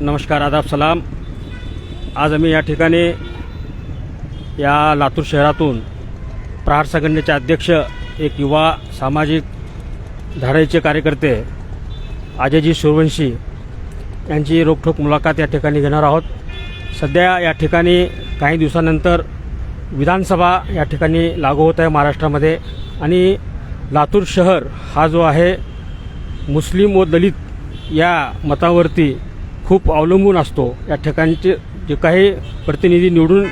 नमस्कार आदाब सलाम. आज आम्ही या ठिकाणी या लातूर शहरातून प्रहार संघटनेचे अध्यक्ष एक युवा सामाजिक धाराईचे कार्यकर्ते अजयजी सूर्यवंशी यांची रोखठोक मुलाखत या ठिकाणी घेणार आहोत. सध्या या ठिकाणी काही दिवसानंतर विधानसभा या ठिकाणी लागू होत आहे महाराष्ट्रामध्ये आणि लातूर शहर हा जो आहे मुस्लिम व दलित या मतावरती खूप अवलंबून असतो. या ठिकाणचे जे काही प्रतिनिधी निवडून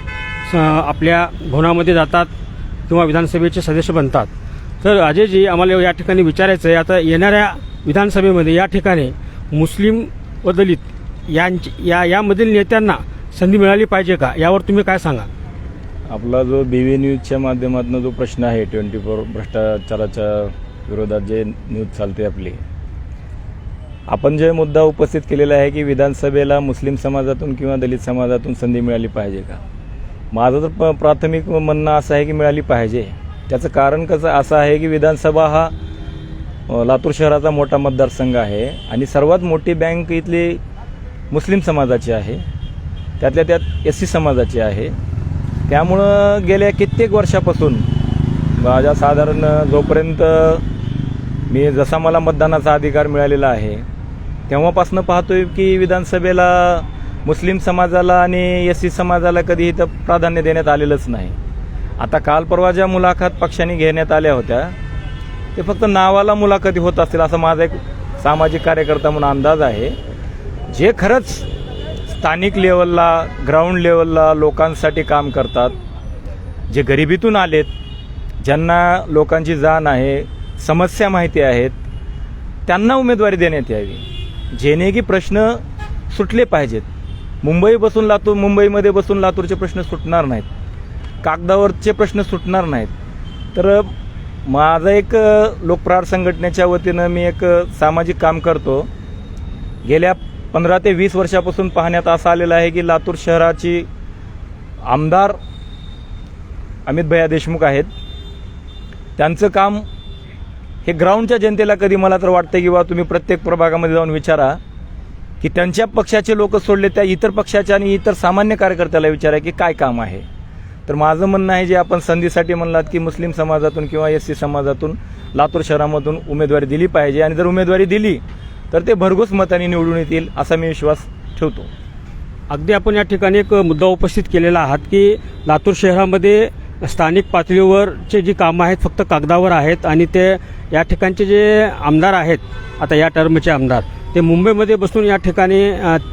स- आपल्या भवनामध्ये जातात किंवा विधानसभेचे सदस्य बनतात. तर अजयजी आम्हाला या ठिकाणी विचारायचं आहे आता येणाऱ्या विधानसभेमध्ये या ठिकाणी मुस्लिम व दलित यांची या यामधील नेत्यांना संधी मिळाली पाहिजे का? यावर तुम्ही काय सांगा? आपला जो बी व्ही न्यूजच्या माध्यमातून जो प्रश्न आहे ट्वेंटी फोर भ्रष्टाचाराच्या विरोधात जे न्यूज चालते आपली आपण जे मुद्दा उपस्थित केलेला आहे की विधानसभेला मुस्लिम समाजातून किंवा दलित समाजातून संधी मिळाली पाहिजे का? माझं तर प- प्राथमिक म्हणणं असं आहे की मिळाली पाहिजे. त्याचं कारण कसं असं आहे की विधानसभा हा लातूर शहराचा मोठा मतदारसंघ आहे आणि सर्वात मोठी बँक इथली मुस्लिम समाजाची आहे. त्यातल्या त्यात एस सी समाजाची आहे. त्यामुळं गेल्या कित्येक वर्षापासून माझ्या साधारण जोपर्यंत मी जसा मला मतदानाचा अधिकार मिळालेला आहे तेव्हापासून पाहतोय की विधानसभेला मुस्लिम समाजाला आणि एस सी समाजाला कधी इथं प्राधान्य देण्यात आलेलंच नाही. आता काल परवा ज्या मुलाखत पक्षाने घेण्यात आल्या होत्या ते फक्त नावाला मुलाखती होत असतील असा माझा एक सामाजिक कार्यकर्ता म्हणून अंदाज आहे. जे खरंच स्थानिक लेवलला ग्राउंड लेवलला लोकांसाठी काम करतात जे गरिबीतून आलेत ज्यांना लोकांची जाण आहे समस्या माहिती आहेत त्यांना उमेदवारी देण्यात यावी. जेणे की प्रश्न सुटले पाहिजेत. मुंबई बसून लातूर मुंबईमध्ये बसून लातूरचे प्रश्न सुटणार नाहीत. कागदावरचे प्रश्न सुटणार नाहीत. तर माझं एक लोकप्रहार संघटनेच्या वतीनं मी एक सामाजिक काम करतो. गेल्या पंधरा ते वीस वर्षापासून पाहण्यात असं आलेलं आहे की लातूर शहराची आमदार अमित भैया देशमुख आहेत. त्यांचं काम हे ग्राउंडच्या जनतेला कधी मला तर वाटतं की बा तुम्ही प्रत्येक प्रभागामध्ये जाऊन विचारा की त्यांच्या पक्षाचे लोक सोडले त्या इतर पक्षाच्या आणि इतर सामान्य कार्यकर्त्याला विचारा की काय काम आहे. तर माझं म्हणणं आहे जे आपण संधीसाठी म्हणलात की मुस्लिम समाजातून किंवा एस सी समाजातून लातूर शहरामधून उमेदवारी दिली पाहिजे आणि जर उमेदवारी दिली तर ते भरघोस मताने निवडून येतील असा मी विश्वास ठेवतो. अगदी आपण या ठिकाणी एक मुद्दा उपस्थित केलेला आहात की लातूर शहरामध्ये स्थानिक पातळीवरचे जी कामं आहेत फक्त कागदावर आहेत आणि ते या ठिकाणचे जे आमदार आहेत आता या टर्मचे आमदार ते मुंबईमध्ये बसून या ठिकाणी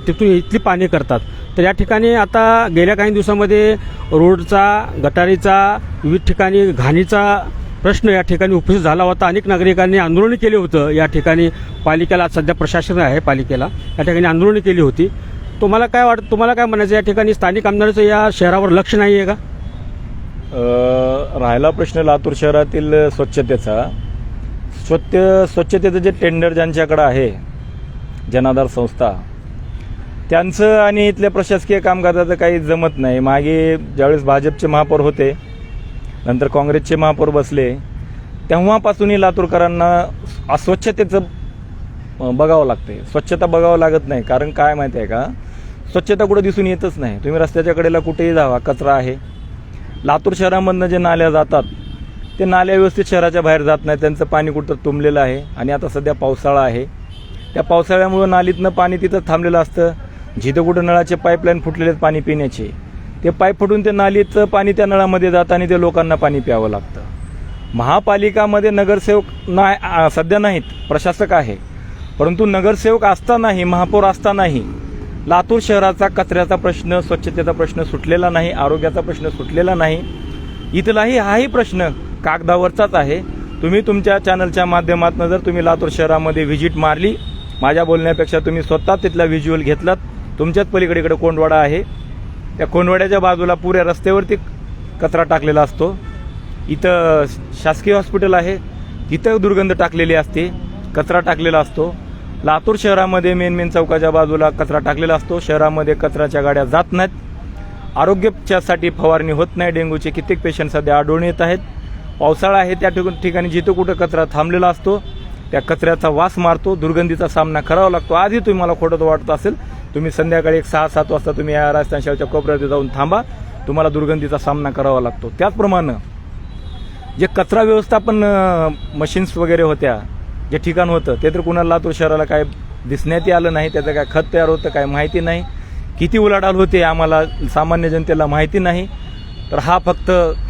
तिथून इथली पाणी करतात. तर या ठिकाणी आता गेल्या काही दिवसामध्ये रोडचा गटारीचा विविध ठिकाणी घाणीचा प्रश्न या ठिकाणी उपस्थित झाला होता. अनेक नागरिकांनी आंदोलन केले होतं. या ठिकाणी पालिकेला आज सध्या प्रशासन आहे पालिकेला या ठिकाणी आंदोलन केली होती. तुम्हाला काय वाटतं तुम्हाला काय म्हणायचं या ठिकाणी स्थानिक आमदाराचं या शहरावर लक्ष नाही आहे का राहिला प्रश्न लातूर शहरातील स्वच्छतेचा. स्वच्छ स्वच्छतेचं जे टेंडर ज्यांच्याकडं आहे जनाधार संस्था त्यांचं आणि इथल्या प्रशासकीय कामकाजाचं काही जमत नाही. मागे ज्यावेळेस भाजपचे महापौर होते नंतर काँग्रेसचे महापौर बसले तेव्हापासूनही लातूरकरांना अस्वच्छतेचं बघावं लागते स्वच्छता बघावं लागत नाही. कारण काय माहिती आहे का? स्वच्छता कुठं दिसून येतच नाही. तुम्ही रस्त्याच्या कडेला कुठेही जावा कचरा आहे. लातूर शहरामधनं जे नाल्या जातात ते नाल्या व्यवस्थित शहराच्या बाहेर जात नाही त्यांचं पाणी कुठं तुंबलेलं आहे? आणि आता सध्या पावसाळा आहे. त्या पावसाळ्यामुळं नालीतनं पाणी तिथं थांबलेलं असतं. जिथं कुठं नळाचे पाईपलाईन फुटलेले आहेत पाणी पिण्याचे ते पाईप फुटून ते नालीचं पाणी त्या नळामध्ये जातं आणि ते लोकांना पाणी प्यावं लागतं. महापालिकामध्ये नगरसेवक नाही सध्या नाहीत. प्रशासक आहे. परंतु नगरसेवक असतानाही महापौर असतानाही लातूर शहराचा कचऱ्याचा प्रश्न स्वच्छतेचा प्रश्न सुटलेला नाही आरोग्याचा प्रश्न सुटलेला नाही. इथलाही हाही प्रश्न कागदावरचाच आहे. तुम्ही तुमच्या चॅनलच्या माध्यमातून जर तुम्ही लातूर शहरामध्ये व्हिजिट मारली माझ्या बोलण्यापेक्षा तुम्ही स्वतः तिथला व्हिज्युअल घेतलात. तुमच्याच पलीकडे इकडे कोंडवाडा आहे. त्या कोंडवाड्याच्या बाजूला पुऱ्या रस्त्यावरती कचरा टाकलेला असतो. इथं शासकीय हॉस्पिटल आहे. तिथं दुर्गंध टाकलेली असते. कचरा टाकलेला असतो. लातूर शहरामध्ये मेन मेन चौकाच्या बाजूला कचरा टाकलेला असतो. शहरामध्ये कचऱ्याच्या गाड्या जात नाहीत. आरोग्याच्यासाठी फवारणी होत नाही. डेंग्यूचे कित्येक पेशंट सध्या आढळून येत आहेत. पावसाळा आहे त्या ठिकाणी ठिकाणी जिथं कुठं कचरा थांबलेला असतो त्या कचऱ्याचा वास मारतो दुर्गंधीचा सामना करावा लागतो. आधी तुम्हाला खोटं वाटत असेल. तुम्ही संध्याकाळी एक सहा सात वाजता तुम्ही या राजस्थान शाळेच्या कोपऱ्यात जाऊन थांबा. तुम्हाला दुर्गंधीचा सामना करावा लागतो. त्याचप्रमाणे जे कचरा व्यवस्थापन मशीन्स वगैरे होत्या जे ठिकाण होतं ते तर कुणाला लातूर शहराला काय दिसण्यातही आलं नाही त्याचं काय खत तयार होतं काय माहिती नाही. किती उलाढाल होते आम्हाला सामान्य जनतेला माहिती नाही. तर हा फक्त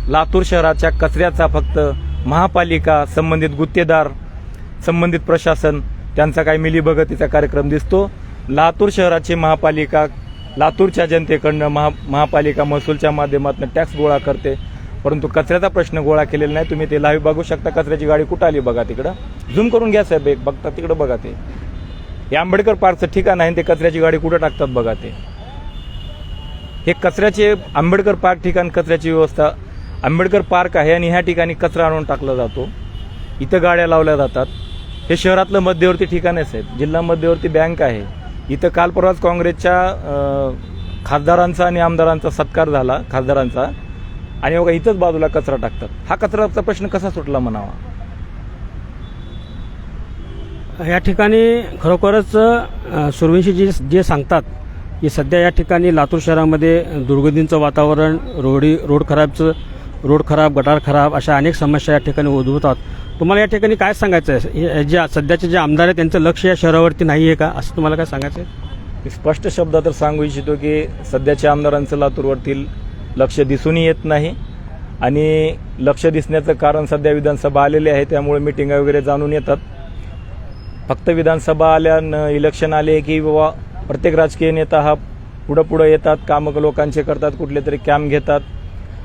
लातूर शहराच्या कचऱ्याचा फक्त महापालिका संबंधित गुत्तेदार संबंधित प्रशासन त्यांचा काही मिलीभगतीचा कार्यक्रम दिसतो. लातूर शहराची महापालिका लातूरच्या जनतेकडनं महा महापालिका महसूलच्या माध्यमातून टॅक्स गोळा करते. परंतु कचऱ्याचा प्रश्न गोळा केलेला नाही. तुम्ही ते लावी बघू शकता. कचऱ्याची गाडी कुठं आली बघा तिकडं. झूम करून घ्या साहेब एक बघता तिकडं बघा ते. हे आंबेडकर पार्कचं ठिकाण आहे आणि ते कचऱ्याची गाडी कुठं टाकतात बघा ते. हे कचऱ्याचे आंबेडकर पार्क ठिकाण कचऱ्याची व्यवस्था आंबेडकर पार्क आहे आणि ह्या ठिकाणी कचरा आणून टाकला जातो. इथं गाड्या लावल्या जातात. हे शहरातलं मध्यवर्ती ठिकाण आहे साहेब. जिल्हा मध्यवर्ती बँक आहे. इथं काल परवाच काँग्रेसच्या खासदारांचा आणि आमदारांचा सत्कार झाला खासदारांचा. आणि बघा इथंच बाजूला कचरा टाकतात. हा कचऱ्याचा प्रश्न कसा सुटला म्हणावा? या ठिकाणी खरोखरच अ, जे जे सांगतात की सध्या या ठिकाणी लातूर शहरामध्ये दुर्गंधींचं वातावरण रोडी रोड खराबचं रोड खराब गटार खराब अशा अनेक समस्या या ठिकाणी उद्भवतात तुम्हाला या ठिकाणी काय सांगायचं आहे जे सध्याचे जे आमदार आहेत त्यांचं लक्ष या शहरावरती नाही आहे का? असं तुम्हाला काय सांगायचं आहे स्पष्ट शब्दात तर सांगू इच्छितो की सध्याच्या आमदारांचं लातूरवरती लक्ष दिसूनही येत नाही. आणि लक्ष दिसण्याचं कारण सध्या विधानसभा आलेली आहे त्यामुळे मिटिंगा वगैरे जाणून येतात. फक्त विधानसभा आल्यानं इलेक्शन आले की बाबा प्रत्येक राजकीय नेता हा पुढं पुढं येतात कामं लोकांचे करतात कुठले तरी कॅम्प घेतात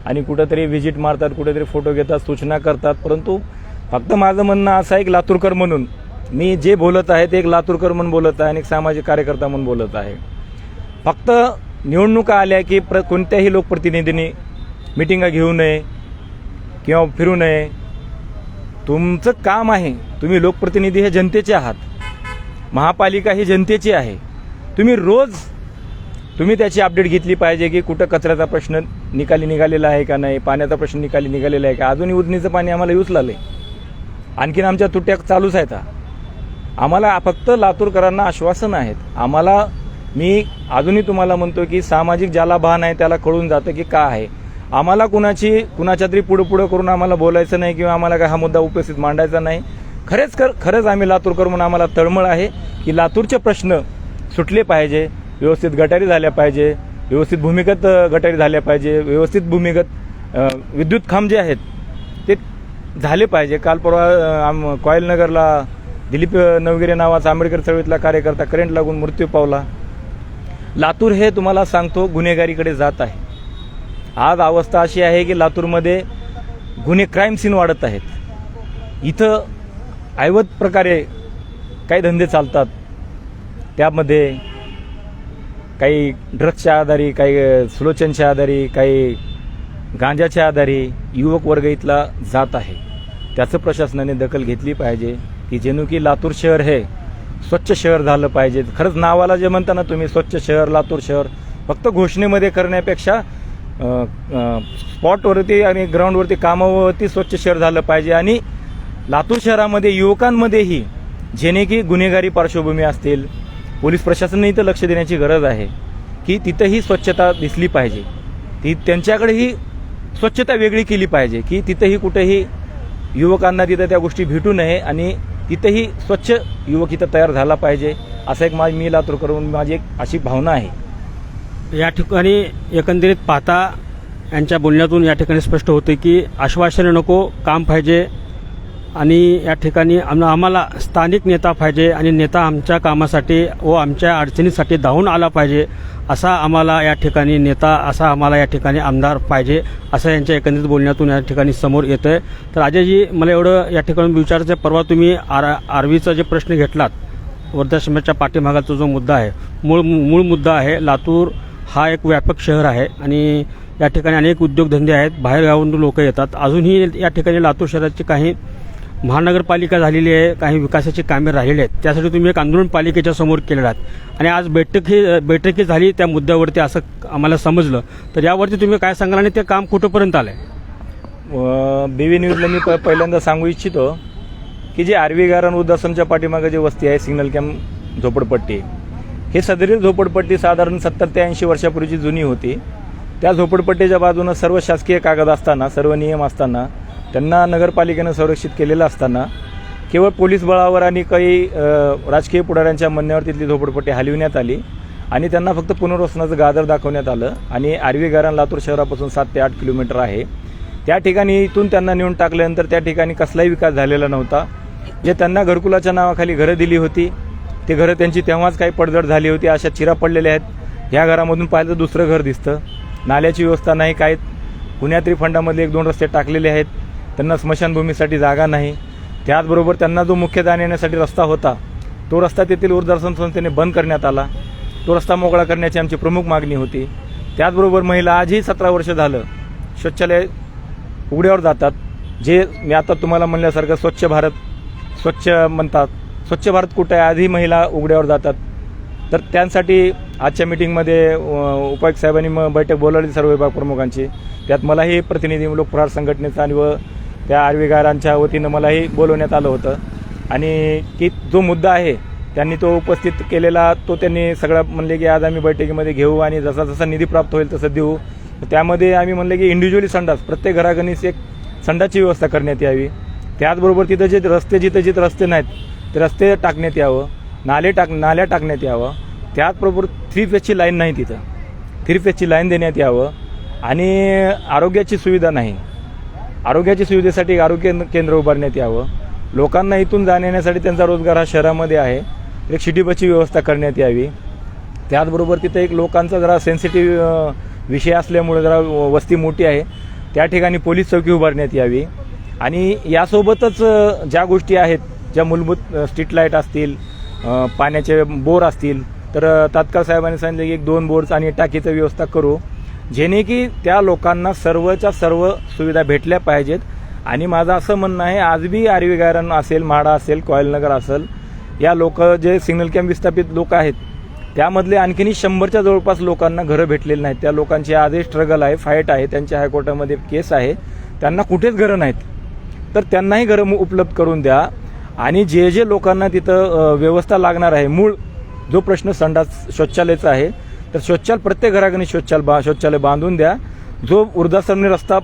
आणि कुठंतरी व्हिजिट मारतात कुठेतरी फोटो घेतात सूचना करतात. परंतु फक्त माझं म्हणणं असं आहे एक लातूरकर म्हणून. मी जे बोलत आहे ते एक लातूरकर म्हणून बोलत आहे आणि एक सामाजिक कार्यकर्ता म्हणून बोलत आहे. फक्त निवडणुका आल्या की प्र कोणत्याही लोकप्रतिनिधींनी मिटिंगा घेऊ नये किंवा फिरू नये. तुमचं काम आहे. तुम्ही लोकप्रतिनिधी हे जनतेचे आहात. महापालिका ही जनतेची आहे. तुम्ही रोज तुम्ही त्याची अपडेट घेतली पाहिजे की कुठं कचऱ्याचा प्रश्न निकाली निघालेला आहे का नाही पाण्याचा प्रश्न निकाली निघालेला आहे का? अजूनही उजनीचं पाणी आम्हाला यूज लागलं आणखीन आमच्या तुट्या चालूच आहेत हा. आम्हाला फक्त लातूरकरांना आश्वासन आहेत. आम्हाला मी अजूनही तुम्हाला म्हणतो की सामाजिक ज्याला भान आहे त्याला कळून जातं की का आहे. आम्हाला कुणाची कुणाच्या तरी पुढं पुढं करून आम्हाला बोलायचं नाही किंवा आम्हाला काय हा मुद्दा उपस्थित मांडायचा नाही. खरेच खर खरंच आम्ही लातूरकर म्हणून आम्हाला तळमळ आहे की लातूरचे प्रश्न सुटले पाहिजे व्यवस्थित गटारी झाल्या पाहिजे व्यवस्थित भूमिगत गटारी झाल्या पाहिजे व्यवस्थित भूमिगत विद्युत खांब जे आहेत ते झाले पाहिजे. काल परवा आम कॉयलनगरला दिलीप नवगिरे नावाचा आंबेडकर चळवळीतला कार्यकर्ता करंट लागून मृत्यू पावला. लातूर हे तुम्हाला सांगतो गुन्हेगारीकडे जात आहे. आज अवस्था अशी आहे की लातूरमध्ये गुन्हे क्राईम सीन वाढत आहेत. इथं ऐवत प्रकारे काही धंदे चालतात. त्यामध्ये काही ड्रग्सच्या आधारी काही सुलोचनच्या आधारी काही गांजाच्या आधारी युवक वर्ग इथला जात आहे. त्याचं प्रशासनाने दखल घेतली पाहिजे की जेणू की लातूर शहर हे स्वच्छ शहर झालं पाहिजे. खरंच नावाला जे म्हणता ना तुम्ही स्वच्छ शहर लातूर शहर फक्त घोषणेमध्ये करण्यापेक्षा स्पॉटवरती आणि ग्राउंडवरती कामावरती स्वच्छ शहर झालं पाहिजे. आणि लातूर शहरामध्ये युवकांमध्येही जेणे की गुन्हेगारी पार्श्वभूमी असतील पोलीस प्रशासनाने इथं लक्ष देण्याची गरज आहे की तिथंही स्वच्छता दिसली पाहिजे. ती त्यांच्याकडेही स्वच्छता वेगळी केली पाहिजे की तिथंही कुठेही युवकांना तिथं त्या गोष्टी भेटू नये आणि तिथंही स्वच्छ युवक इथं तयार झाला पाहिजे असं एक माझी मी लातूर करून माझी एक अशी भावना आहे. या ठिकाणी एकंदरीत पाहता यांच्या बोलण्यातून या ठिकाणी स्पष्ट होते की आश्वासने नको काम पाहिजे आणि या ठिकाणी आम- आम्हाला स्थानिक नेता पाहिजे आणि नेता आमच्या कामासाठी व आमच्या अडचणीसाठी धावून आला पाहिजे असा आम्हाला या ठिकाणी नेता असा आम्हाला या ठिकाणी आमदार पाहिजे असं यांच्या एकंदरीत बोलण्यातून या ठिकाणी समोर येतं आहे तर अजयजी मला एवढं या ठिकाणी विचारायचं आहे, परवा तुम्ही आर आरवीचा जे प्रश्न घेतलात वृद्धाश्रमाच्या पाठीमागाचा जो मुद्दा आहे मूळ मूळ मुद्दा आहे लातूर हा एक व्यापक शहर आहे आणि या ठिकाणी अनेक उद्योगधंदे आहेत. बाहेरगावून लोक येतात. अजूनही या ठिकाणी लातूर शहराची काही महानगरपालिका झालेली आहे काही विकासाची कामे राहिलेली आहेत. त्यासाठी तुम्ही एक आंदोलन पालिकेच्या समोर केलेलं आहात आणि आज बैठकी बैठकी झाली त्या मुद्द्यावरती असं आम्हाला समजलं. तर यावरती तुम्ही काय सांगाल आणि ते काम कुठंपर्यंत आलं आहे बी व्ही न्यूजला मी प- पहिल्यांदा सांगू इच्छितो की जे आरवी गारण उद्दासनच्या पाठीमागे जी वस्ती आहे सिग्नल कॅम्प झोपडपट्टी हे सदरील झोपडपट्टी साधारण सत्तर ते ऐंशी वर्षापूर्वीची जुनी होती. त्या झोपडपट्टीच्या बाजूनं सर्व शासकीय कागद असताना सर्व नियम असताना त्यांना नगरपालिकेनं संरक्षित केलेलं असताना केवळ पोलीस बळावर आणि काही राजकीय पुढाऱ्यांच्या म्हणण्यावर तिथली झोपडपट्टी हलविण्यात आली आणि त्यांना फक्त पुनर्वसनाचं गाजर दाखवण्यात आलं आणि आरवी गारण लातूर शहरापासून सात ते आठ किलोमीटर आहे. त्या ठिकाणी इथून त्यांना नेऊन टाकल्यानंतर त्या ठिकाणी कसलाही विकास झालेला नव्हता. जे त्यांना घरकुलाच्या नावाखाली घरं दिली होती ते घरं त्यांची तेव्हाच काही पडझड झाली होती अशा चिरा पडलेल्या आहेत. ह्या घरामधून पाहिलं तर दुसरं घर दिसतं. नाल्याची व्यवस्था नाही काय पुण्यात्री फंडामध्ये एक दोन रस्ते टाकलेले आहेत. त्यांना स्मशानभूमीसाठी जागा नाही. त्याचबरोबर त्यांना जो मुख्य जाण्यासाठी रस्ता होता तो रस्ता तेथील ऊर्जासन संस्थेने बंद करण्यात आला. तो रस्ता मोकळा करण्याची आमची प्रमुख मागणी होती. त्याचबरोबर महिला आजही सतरा वर्ष झालं शौचालय उघड्यावर जातात. जे मी आता तुम्हाला म्हणल्यासारखं स्वच्छ भारत स्वच्छ म्हणतात स्वच्छ भारत कुठं आहे आधी महिला उघड्यावर जातात. तर त्यांसाठी आजच्या मिटिंगमध्ये उपायुक्त साहेबांनी मग बैठक बोलावली सर्व विभाग प्रमुखांची. त्यात मलाही प्रतिनिधी लोकप्रहार संघटनेचा आणि व त्या आर्वीगारांच्या वतीनं मलाही बोलवण्यात आलं होतं. आणि की जो मुद्दा आहे त्यांनी तो उपस्थित केलेला तो त्यांनी सगळं म्हणले की आज आम्ही बैठकीमध्ये घेऊ आणि जसा जसा निधी प्राप्त होईल तसं देऊ. त्यामध्ये आम्ही म्हणले की इंडिव्हिज्युअली संडास प्रत्येक घरागणीस एक संडासची व्यवस्था करण्यात यावी. त्याचबरोबर तिथं जे रस्ते जिथं जिथं रस्ते नाहीत ते रस्ते टाकण्यात यावं नाले टाक नाल्या टाकण्यात यावं. त्याचबरोबर थ्री फेजची लाईन नाही तिथं. थ्री फेजची लाईन देण्यात यावं. आणि आरोग्याची सुविधा नाही. आरोग्याच्या सुविधेसाठी एक आरोग्य केंद्र उभारण्यात यावं. लोकांना इथून जाण्यासाठी त्यांचा रोजगार हा शहरामध्ये आहे. एक शिटी बसची व्यवस्था करण्यात यावी. त्याचबरोबर तिथं एक लोकांचा जरा सेन्सिटिव्ह विषय असल्यामुळे जरा वस्ती मोठी आहे. त्या ठिकाणी पोलीस चौकी उभारण्यात यावी. आणि यासोबतच ज्या गोष्टी आहेत ज्या मूलभूत स्ट्रीट लाइट असतील पाण्याचे बोर असतील तर तात्काळ साहेबांनी सांगितलं की एक दोन बोर्स आणि टाकीचं व्यवस्था करू. जेणे की त्या लोकांना सर्वच्या सर्व सुविधा भेटल्या पाहिजेत. आणि माझं असं म्हणणं आहे आज बी आरवी गायरन असेल म्हाडा असेल कॉयलनगर असेल या लोक जे सिग्नल कॅम्प विस्थापित लोक आहेत त्यामधले आणखीनही शंभरच्या जवळपास लोकांना घरं भेटलेली नाहीत. त्या लोकांची आजही स्ट्रगल आहे फाईट आहे त्यांच्या हायकोर्टामध्ये केस आहे. त्यांना कुठेच घरं नाहीत. तर त्यांनाही घरं उपलब्ध करून द्या. आणि जे जे लोकांना तिथं व्यवस्था लागणार आहे मूळ जो प्रश्न संडास शौचालयाचा आहे तर शौचालय प्रत्येक घराकडे शौचालय बा शौचालय बांधून द्या. जो वृद्धाश्रमने रस्ता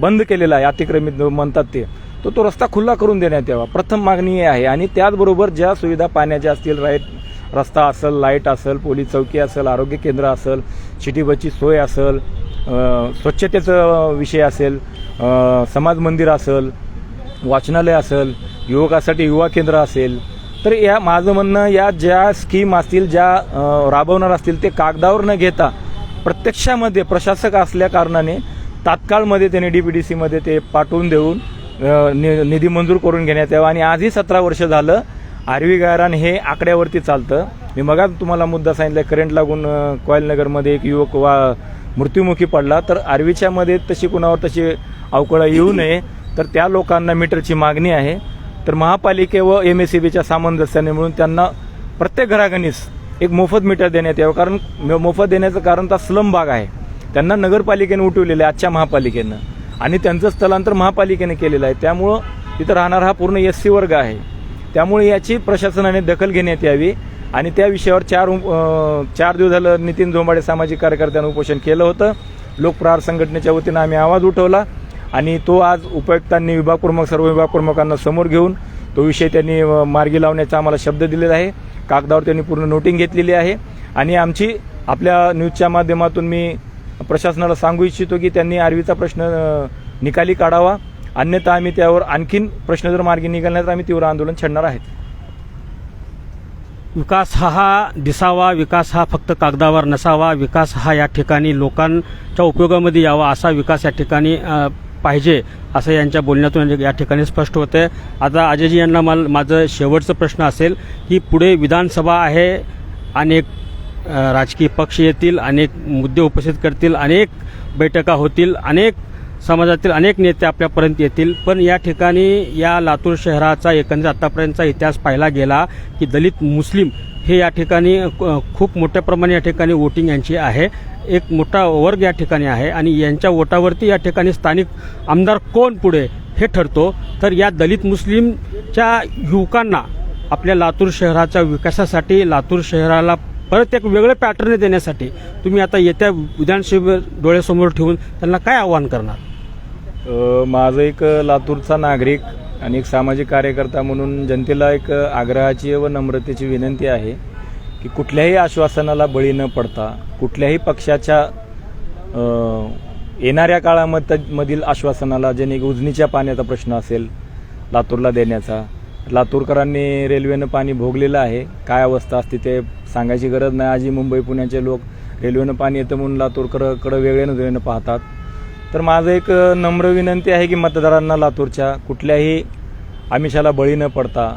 बंद केलेला आहे अतिक्रमित म्हणतात ते तो तो रस्ता खुला करून देण्यात यावा. प्रथम मागणी आहे. आणि त्याचबरोबर ज्या सुविधा पाण्याच्या असतील राईट रस्ता असेल लाइट असेल पोलीस चौकी असेल आरोग्य केंद्र असेल सिटी बसची सोय असेल स्वच्छतेचं विषय असेल समाज मंदिर असेल वाचनालय असेल युवकासाठी युवा केंद्र असेल तर या माझं म्हणणं या ज्या स्कीम असतील ज्या राबवणार असतील ते कागदावर न घेता प्रत्यक्षामध्ये प्रशासक असल्या कारणाने तात्काळमध्ये त्यांनी डी पी डी सीमध्ये ते पाठवून देऊन नि- निधी मंजूर करून घेण्यात यावा. आणि आजही सतरा वर्ष झालं आरवी गायरान हे आकड्यावरती चालतं. मी मगा तुम्हाला मुद्दा सांगितला करंट लागून कॉयलनगरमध्ये एक युवक वा मृत्युमुखी पडला तर आरवीच्या मध्ये तशी कुणावर तशी अवकळा येऊ नये. तर त्या लोकांना मीटरची मागणी आहे. तर महापालिके व एम एस सी बीच्या सामंजस्याने मिळून त्यांना प्रत्येक घरागणीस एक मोफत मीटर देण्यात यावं. कारण म- मोफत देण्याचं कारण तर स्लम भाग आहे. त्यांना नगरपालिकेने उठवलेलं आहे आजच्या महापालिकेनं. आणि त्यांचं स्थलांतर महापालिकेने केलेलं आहे. त्यामुळं तिथं राहणारा हा पूर्ण एस सी वर्ग आहे. त्यामुळे याची प्रशासनाने दखल घेण्यात यावी. आणि त्या विषयावर चार चार दिवस झालं नितीन झोंबाडे सामाजिक कार्यकर्त्यांनी उपोषण केलं होतं. लोकप्रहार संघटनेच्या वतीनं आम्ही आवाज उठवला. आणि तो आज उपायुक्तांनी विभाग प्रमुख सर्व विभाग प्रमुखांना समोर घेऊन तो विषय त्यांनी मार्गी लावण्याचा आम्हाला शब्द दिलेला आहे. कागदावर त्यांनी पूर्ण नोटिंग घेतलेली आहे. आणि आमची आपल्या न्यूजच्या माध्यमातून मी प्रशासनाला सांगू इच्छितो की त्यांनी आरवीचा प्रश्न निकाली काढावा. अन्यथा आम्ही त्यावर आणखीन प्रश्न जर मार्गी निघाला तर आम्ही तीव्र आंदोलन छेडणार आहेत. विकास हा हा दिसावा विकास हा फक्त कागदावर नसावा विकास हा या ठिकाणी लोकांच्या उपयोगामध्ये यावा असा विकास या ठिकाणी पाहिजे असं यांच्या बोलण्यातून या ठिकाणी स्पष्ट होतं आहे आता अजयजी यांना मला माझं शेवटचं प्रश्न असेल की पुढे विधानसभा आहे अनेक राजकीय पक्ष येतील अनेक मुद्दे उपस्थित करतील अनेक बैठका होतील अनेक समाजातील अनेक नेते आपल्यापर्यंत येतील पण या ठिकाणी या लातूर शहराचा एकंदरीत आतापर्यंतचा इतिहास पाहिला गेला की दलित मुस्लिम हे या ठिकाणी खूप मोठ्या प्रमाणे या ठिकाणी वोटिंग यांची आहे. एक मोठा वर्ग या ठिकाणी आहे आणि यांच्या वोटावरती या ठिकाणी स्थानिक आमदार कोण पुढे हे ठरतो. तर या दलित मुस्लिमच्या युवकांना आपल्या लातूर शहराच्या विकासासाठी लातूर शहराला परत एक वेगळं पॅटर्न देण्यासाठी तुम्ही आता येत्या विधानसभे डोळ्यासमोर ठेवून त्यांना काय आव्हान करणार? माझं एक लातूरचा नागरिक आणि एक सामाजिक कार्यकर्ता म्हणून जनतेला एक आग्रहाची व नम्रतेची विनंती आहे की कुठल्याही आश्वासनाला बळी न पडता कुठल्याही पक्षाच्या येणाऱ्या काळामध मधील आश्वासनाला ज्याने उजनीच्या पाण्याचा प्रश्न असेल लातूरला देण्याचा लातूरकरांनी रेल्वेनं पाणी भोगलेलं आहे काय अवस्था असते ते सांगायची गरज नाही. आजी मुंबई पुण्याचे लोक रेल्वेनं पाणी येतं म्हणून लातूरकरकडं वेगळ्या वेळेनं पाहतात. तर माझं एक नम्र विनंती आहे की मतदारांना लातूरच्या कुठल्याही आमिषाला बळी न पडता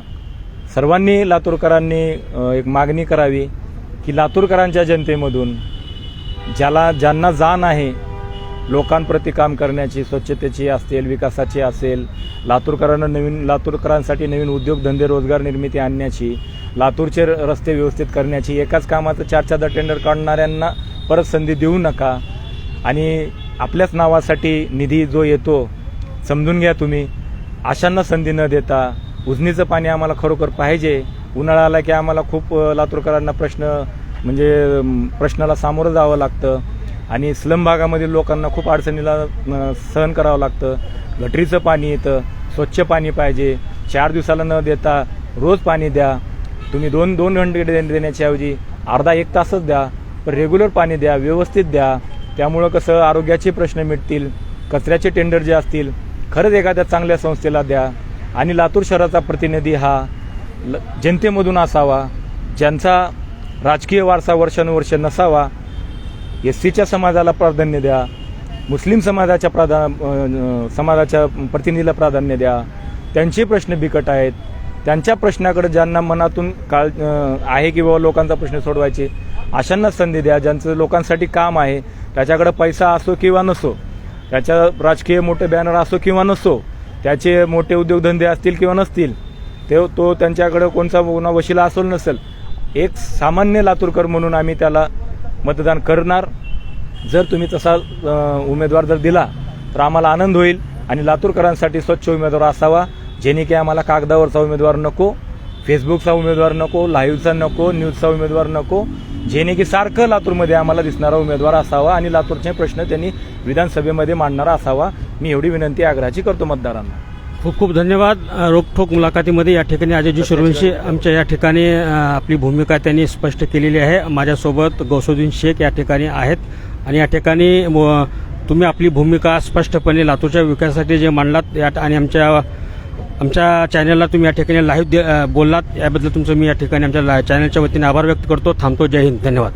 सर्वांनी लातूरकरांनी एक मागणी करावी की लातूरकरांच्या जनतेमधून ज्याला ज्यांना जाण आहे लोकांप्रती काम करण्याची स्वच्छतेची असेल विकासाची असेल लातूरकरांना नवीन लातूरकरांसाठी नवीन उद्योगधंदे रोजगार निर्मिती आणण्याची लातूरचे रस्ते व्यवस्थित करण्याची एकाच कामाचं चार चार टेंडर काढणाऱ्यांना परत संधी देऊ नका. आणि आपल्याच नावासाठी निधी जो येतो समजून घ्या तुम्ही. अशांना संधी न देता उजनीचं पाणी आम्हाला खरोखर पाहिजे. उन्हाळा आला की आम्हाला खूप लातूरकरांना प्रश्न म्हणजे प्रश्नाला सामोरं जावं लागतं. आणि स्लम भागामधील लोकांना खूप अडचणीला सहन करावं लागतं. गटरीचं पाणी येतं स्वच्छ पाणी पाहिजे. चार दिवसाला न देता रोज पाणी द्या. तुम्ही दोन दोन घंटे देण्याच्याऐवजी देण्याच्या ऐवजी अर्धा एक तासच द्या. पण रेग्युलर पाणी द्या व्यवस्थित द्या. त्यामुळं कसं आरोग्याचे प्रश्न मिटतील कचऱ्याचे टेंडर जे असतील खरंच एखाद्या चांगल्या संस्थेला द्या. आणि लातूर शहराचा प्रतिनिधी हा ल जनतेमधून असावा ज्यांचा राजकीय वारसा वर्षानुवर्ष नसावा एस सीच्या समाजाला प्राधान्य द्या मुस्लिम समाजाच्या प्राधा समाजाच्या प्रतिनिधीला प्राधान्य द्या. त्यांचे प्रश्न बिकट आहेत. त्यांच्या प्रश्नाकडे ज्यांना मनातून काळ आहे की बाबा लोकांचा प्रश्न सोडवायचे अशांना संधी द्या ज्यांचं लोकांसाठी काम आहे. त्याच्याकडे पैसा असो किंवा नसो त्याच्या राजकीय मोठे बॅनर असो किंवा नसो त्याचे मोठे उद्योगधंदे असतील किंवा नसतील ते तो त्यांच्याकडे कोणचा कोणा वशिला असेल नसेल एक सामान्य लातूरकर म्हणून आम्ही त्याला मतदान करणार. जर तुम्ही तसा उमेदवार जर दिला तर आम्हाला आनंद होईल आणि लातूरकरांसाठी स्वच्छ उमेदवार असावा जेणे की आम्हाला कागदावरचा उमेदवार नको. फेसबुकचा उमेदवार नको लाईव्हचा नको न्यूजचा उमेदवार नको. जेणे की सारखं लातूरमध्ये आम्हाला दिसणारा उमेदवार असावा आणि लातूरचे प्रश्न त्यांनी विधानसभेमध्ये मांडणारा असावा. मी एवढी विनंती आग्रहाची करतो मतदारांना. खूप खूप धन्यवाद. रोखोक मुलाखतीमध्ये या ठिकाणी अजयजी शिरवंशी आमच्या या ठिकाणी आपली भूमिका त्यांनी स्पष्ट केलेली आहे. माझ्यासोबत गौसुद्दीन शेख या ठिकाणी आहेत. आणि या ठिकाणी व- तुम्ही आपली भूमिका स्पष्टपणे लातूरच्या विकासासाठी जे मांडलात या आणि आमच्या आमच्या चॅनलला तुम्ही या ठिकाणी लाईव्ह बोललात. याबद्दल तुमचं मी या ठिकाणी आमच्या ला- चॅनलच्या वतीने आभार व्यक्त करतो. थांबतो. जय हिंद. धन्यवाद.